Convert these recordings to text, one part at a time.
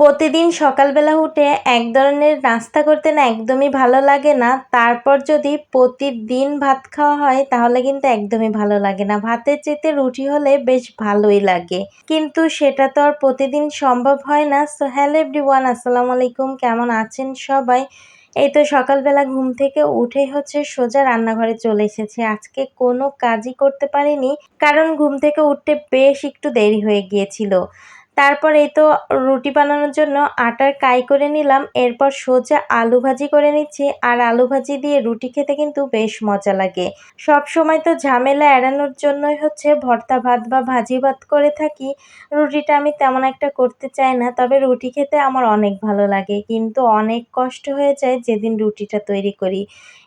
প্রতিদিন সকালবেলা উঠে এক ধরনের নাস্তা করতে না একদমই ভালো লাগে না। তারপর যদি প্রতিদিন ভাত খাওয়া হয়, তাহলে কিন্তু একদমই ভালো লাগে না। ভাতের চেতে রুটি হলে বেশ ভালোই লাগে। কিন্তু সেটা তো আর প্রতিদিন সম্ভব হয় না। সো হ্যালো এভরিওয়ান আসসালামু আলাইকুম। কেমন আছেন সবাই? এই তো সকালবেলা ঘুম থেকে উঠেই হচ্ছে সোজা রান্নাঘরে চলে এসেছে। আজকে কোনো কাজই করতে পারিনি, কারণ ঘুম থেকে উঠতে বেশ একটু দেরি হয়ে গিয়েছিল। তারপর এই তো রুটি বানানোর জন্য আটার কাই করে নিলাম। এরপর সোজা আলু ভাজি করে নিচ্ছি। আর আলু ভাজি দিয়ে রুটি খেতে কিন্তু বেশ মজা লাগে। সব সময় তো ঝামেলা এড়ানোর জন্যই হচ্ছে ভর্তা ভাত বা ভাজি ভাত করে থাকি। রুটিটা আমি তেমন একটা করতে চাই না, তবে রুটি খেতে আমার অনেক ভালো লাগে। কিন্তু অনেক কষ্ট হয়ে যায় যেদিন রুটিটা তৈরি করি।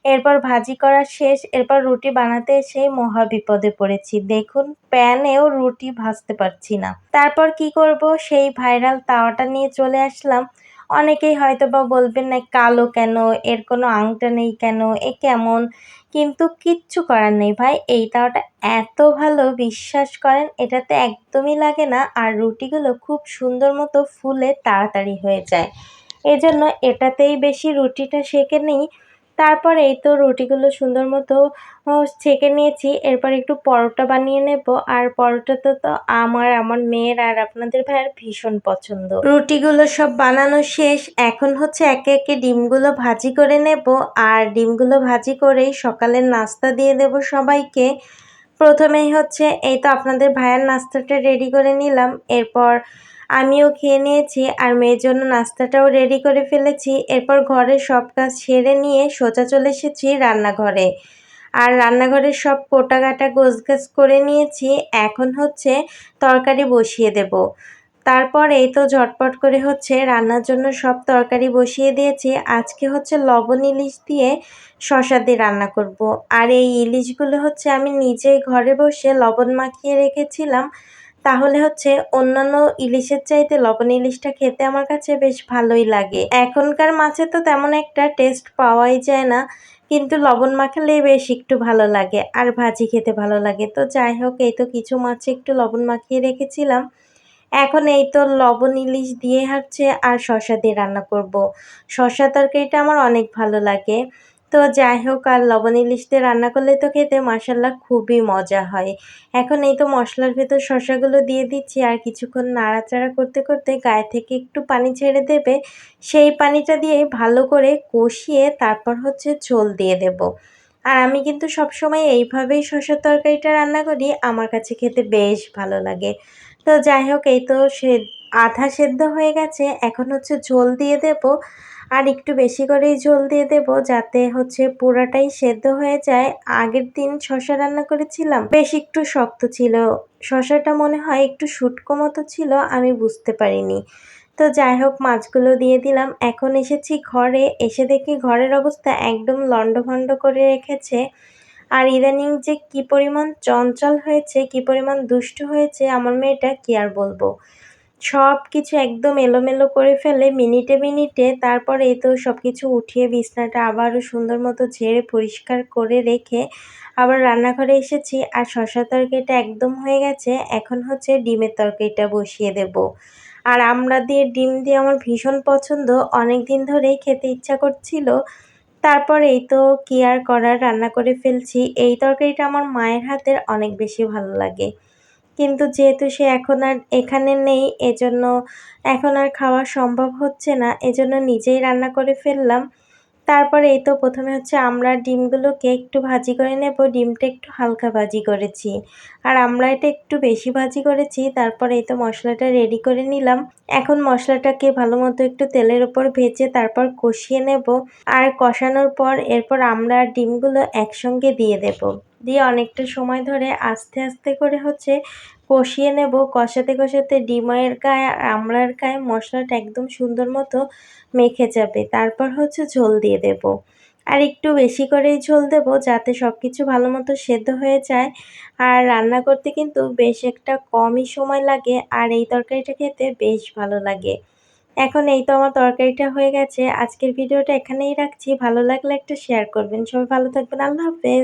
এরপর ভাজি করা শেষ। এরপর রুটি বানাতে এসে মহা বিপদে পড়েছি। দেখুন, প্যানেও রুটি ভাজতে পারছি না। তারপর কি করব? সেই ভাইরাল তাওয়াটা নিয়ে চলে আসলাম। অনেকেই হয়তো বা বলবেন না কালো কেন? এর কোনো আংটা নেই কেন? এ কেমন? কিন্তু কিচ্ছু করার নেই ভাই। এই তাওয়াটা এত ভালো, বিশ্বাস করেন, এটাতে একদমই লাগে না আর রুটিগুলো খুব সুন্দর মতো ফুলে তাড়াতাড়ি হয়ে যায়। এজন্য এটাতেই বেশি রুটিটা সেঁকে নিই। তারপর এই তো রুটিগুলো সুন্দর মতো ছেঁকে নিয়েছি। এরপর একটু পরোটা বানিয়ে নেব। আর পরোটাটা তো আমার আমার মেয়ের আর আপনাদের ভাইয়ের ভীষণ পছন্দ। রুটিগুলো সব বানানো শেষ। এখন হচ্ছে একে একে ডিমগুলো ভাজি করে নেব। আর ডিমগুলো ভাজি করেই সকালের নাস্তা দিয়ে দেব সবাইকে। প্রথমেই হচ্ছে এই তো আপনাদের ভাইয়ের নাস্তাটা রেডি করে নিলাম। এরপর আমিও খেয়ে নিয়েছি আর মেয়ের জন্য নাস্তাটাও রেডি করে ফেলেছি। এরপর ঘরের সব কাজ সেরে নিয়ে সোজা চলে এসেছি রান্নাঘরে। আর রান্নাঘরের সব কোটা কাটা করে নিয়েছি। এখন হচ্ছে তরকারি বসিয়ে দেব। তারপর এই তো ঝটপট করে হচ্ছে রান্নার জন্য সব তরকারি বসিয়ে দিয়েছি। আজকে হচ্ছে লবণ ইলিশ দিয়ে শশা দিয়ে রান্না করব। আর এই ইলিশগুলো হচ্ছে আমি নিজেই ঘরে বসে লবণ মাখিয়ে রেখেছিলাম। তাহলে হচ্ছে অন্যান্য ইলিশের চাইতে লবণ ইলিশটা খেতে আমার কাছে বেশ ভালোই লাগে। এখনকার মাছে তো তেমন একটা টেস্ট পাওয়াই যায় না, কিন্তু লবণ মাখালে বেশ একটু ভালো লাগে আর ভাজি খেতে ভালো লাগে। তো যাই হোক, এই তো কিছু মাছে একটু লবণ মাখিয়ে রেখেছিলাম। এখন এই তো লবণ ইলিশ দিয়ে হচ্ছে আর শশা দিয়ে রান্না করব। শশা তরকারিটা আমার অনেক ভালো লাগে। তো যাই হোক, আর লবণ ইলিশ দিয়ে রান্না করলে তো খেতে মাসাল্লা খুবই মজা হয়। এখন এই তো মশলার ভেতর শশাগুলো দিয়ে দিচ্ছি, আর কিছুক্ষণ নাড়াচাড়া করতে করতে গায়ে থেকে একটু পানি ছেড়ে দেবে। সেই পানিটা দিয়ে ভালো করে কষিয়ে তারপর হচ্ছে ঝোল দিয়ে দেব। আর আমি কিন্তু সবসময় এইভাবেই শশার তরকারিটা রান্না করি, আমার কাছে খেতে বেশ ভালো লাগে। তো যাই হোক, এই তো সে, আধা সেদ্ধ হয়ে গেছে, এখন হচ্ছে ঝোল দিয়ে দেব। আর একটু বেশি করেই ঝোল দিয়ে দেব যাতে হচ্ছে পুরাটাই সেদ্ধ হয়ে যায়। আগের দিন শশা রান্না করেছিলাম, বেশ একটু শক্ত ছিল। শশাটা মনে হয় একটু শুটকো মতো ছিল, আমি বুঝতে পারিনি। তো যাই হোক, মাছগুলো দিয়ে দিলাম। এখন এসেছি ঘরে। এসে দেখি ঘরের অবস্থা একদম লণ্ডভণ্ড করে রেখেছে। আর ইদানিং যে কি পরিমাণ চঞ্চল হয়েছে, কি পরিমাণ দুষ্ট হয়েছে, আমার মেয়েটা কি আর বলব? সব কিছু একদম এলোমেলো করে ফেলে মিনিটে মিনিটে তারপর এই তো সব কিছু উঠিয়ে বিছনাটা আবারও সুন্দর মতো ঝেড়ে পরিষ্কার করে রেখে আবার রান্নাঘরে এসেছি আর শশা তরকারিটা একদম হয়ে গেছে। এখন হচ্ছে ডিমের তরকারিটা বসিয়ে দেব। আর আমরা দিয়ে ডিম দিয়ে আমার ভীষণ পছন্দ। অনেক দিন ধরেই খেতে ইচ্ছা করছিল। তারপর এই তো কি আর করার রান্না করে ফেলছি। এই তরকারিটা আমার মায়ের হাতের অনেক বেশি ভালো লাগে। কিন্তু যেহেতু সে এখন আর এখানে নেই, এজন্য এখন আর খাওয়া সম্ভব হচ্ছে না, এজন্য নিজেই রান্না করে ফেললাম। তারপরে এই তো প্রথমে হচ্ছে আমরা ডিমগুলোকে একটু ভাজি করে নেব। ডিমটা একটু হালকা ভাজি করেছি। আর আমরা এটা একটু বেশি ভাজি করেছি, তারপরে এই তো মশলাটা রেডি করে নিলাম। এখন মশলাটাকে ভালো মতো একটু তেলের ওপর ভেজে তারপর কষিয়ে নেব। আর কষানোর পর এরপর আমরা ডিমগুলো একসঙ্গে দিয়ে দেব। দিয়ে অনেকটা সময় ধরে আস্তে আস্তে করে হচ্ছে কষিয়ে নেব, কষাতে কষাতে ডিমের গায়ে আমড়ার গায়ে মশলাটা একদম সুন্দর মতো মেখে যাবে। তারপর হচ্ছে ঝোল দিয়ে দেব। আর একটু বেশি করেই ঝোল দেব যাতে সব কিছু ভালো মতো সেদ্ধ হয়ে যায়। আর রান্না করতে কিন্তু বেশ একটা কমই সময় লাগে আর এই তরকারিটা খেতে বেশ ভালো লাগে। এখন এই তো আমার তরকারিটা হয়ে গেছে। আজকের ভিডিওটা এখানেই রাখছি। ভালো লাগলে একটা শেয়ার করবেন। সবাই ভালো থাকবেন। আল্লাহ হাফেজ।